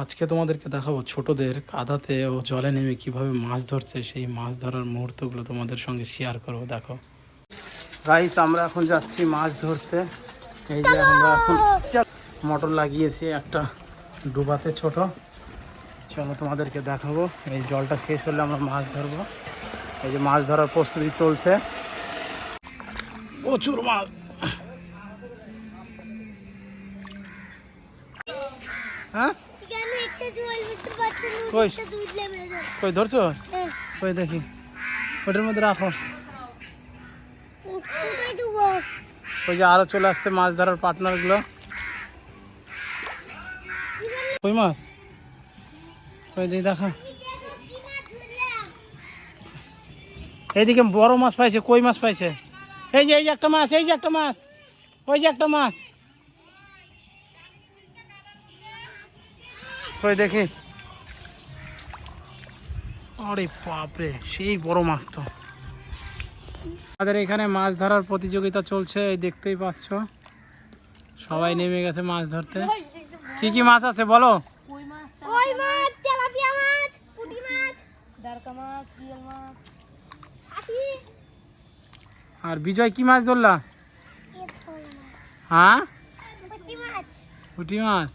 আজকে তোমাদেরকে দেখাবো ছোটদের কাদাতে ও জলে নেমে কীভাবে মাছ ধরছে সেই মাছ ধরার মুহূর্তগুলো তোমাদের সঙ্গে শেয়ার করব দেখো। গাইস আমরা এখন যাচ্ছি মাছ ধরতে। এই যে আমরা এখন মোটর লাগিয়েছি একটা ডুবাতে ছোট। চলো তোমাদেরকে দেখাবো। এই জলটা শেষ হলে আমরা মাছ ধরবো। এই যে মাছ ধরার প্রস্তুতি চলছে। প্রচুর মাছ। হ্যাঁ? কই? ধরছো? হ্যাঁ। কই দেখি। ওটার মধ্যে রাখো। ওই যে আরও চলে আসছে মাছ ধরার পার্টনারগুলো। কই মাছ? কই দেখি দেখো। এইদিকে বড় মাছ পাইছে কই মাছ পাইছে? এই যে এই যে একটা মাছ এই যে একটা মাছ ওই যে একটা মাছ। কই দেখি। আরে বাপরে সেই বড় মাছ তো। আমাদের এখানে মাছ ধরার প্রতিযোগিতা চলছে এই দেখতেই পাচ্ছ। সবাই নেমে গেছে মাছ ধরতে। কি কি মাছ আছে বলো? কই মাছ কই মাছ তেলাপিয়া মাছ পুঁটি মাছ দারকা মাছ জিয়াল মাছ। আটি আর বিজয় কি মাছ ধরলা? হ্যাঁ? পুঁটি মাছ?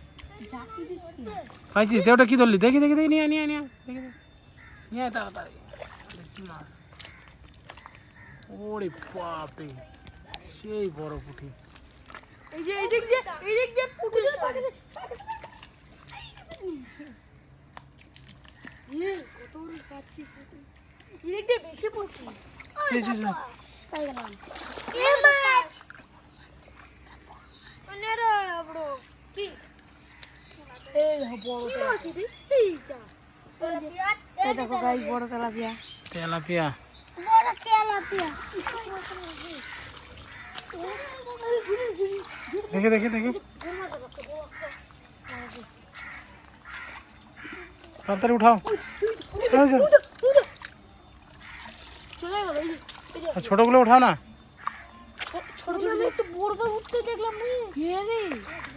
পাইছিস দে ওটা কি ধরলি? দেখি দেখি দেখি নিয়ে নিয়ে নিয়ে দেখি দেখি। নিয়ে তাড়াতাড়ি। দেখি মাছ। ওরে বাপরে সেই বড় পুঁটি। এই যে এই দিক দিয়ে এই দিক দিয়ে পুঁটি ইয়ে কত পাচ্ছি এই দিক দিয়ে বেশি পুঁটি। এই যে যে, এ মাছ। বড়। কি? এই বড় কি মাছ এটা এই যা এই দেখো গাইস বড় তেলাপিয়া তেলাপিয়া বড় তেলাপিয়া দেখি দেখি দেখি তাড়াতাড়ি উঠাও এই যে, চলে গেল এই যে এই যে আর ছোটগুলো উঠাও না ছোট ছোট একটু বড় তো উঠতে দেখলাম না কে রে হ্যাঁ,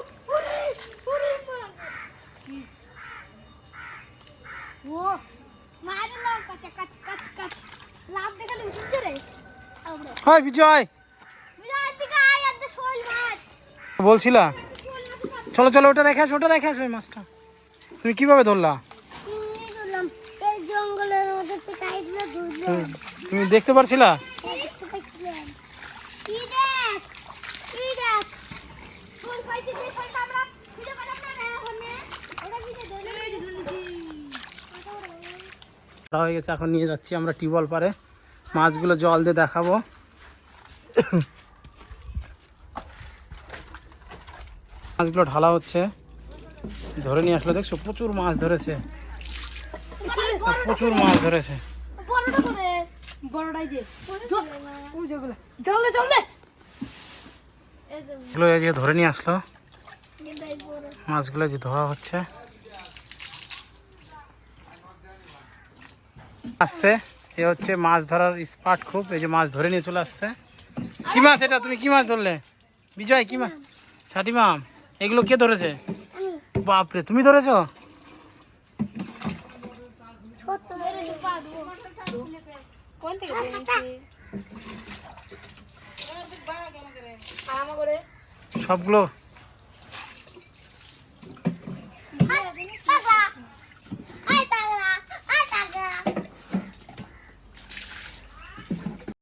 ও মারলো কাচ কাচ কাচ কাচ লাভ দেখালে উঠছে রে হয় বিজয়। বলছিলা? চলো চলো ওটা রেখে আসো ওটা রেখে আসো ওই মাছটা। তুমি কীভাবে ধরলা। তুমি দেখতে পারছিলা দেখতে পাচ্ছিলাম কি দেখ কি দেখ শোল পাইতে যে শোলটা আমরা খুঁজে পেলাম না না ওখানে ওটা কি ধরে এই ধরেছি তা হয়ে গেছে এখন নিয়ে যাচ্ছি আমরা টিউবওয়েল পারে মাছগুলো জল দিয়ে দেখাবো। মাছগুলো ঢালা হচ্ছে। ধরে নিয়ে আসলে দেখছ প্রচুর মাছ ধরেছে। প্রচুর মাছ ধরেছে। ধরে। নিয়ে আসলো। মাছগুলো যে ধোয়া হচ্ছে। আসছে। এ হচ্ছে মাছ ধরার স্পট খুব। এই যে মাছ ধরে নিয়ে চলে আসছে। কি মাছ এটা? তুমি কি মাছ ধরলে? বিজয় কি মাছ? ছাটি মাম। এগুলো কে ধরেছে? বাপরে তুমি ধরেছো? আমার করে সবগুলো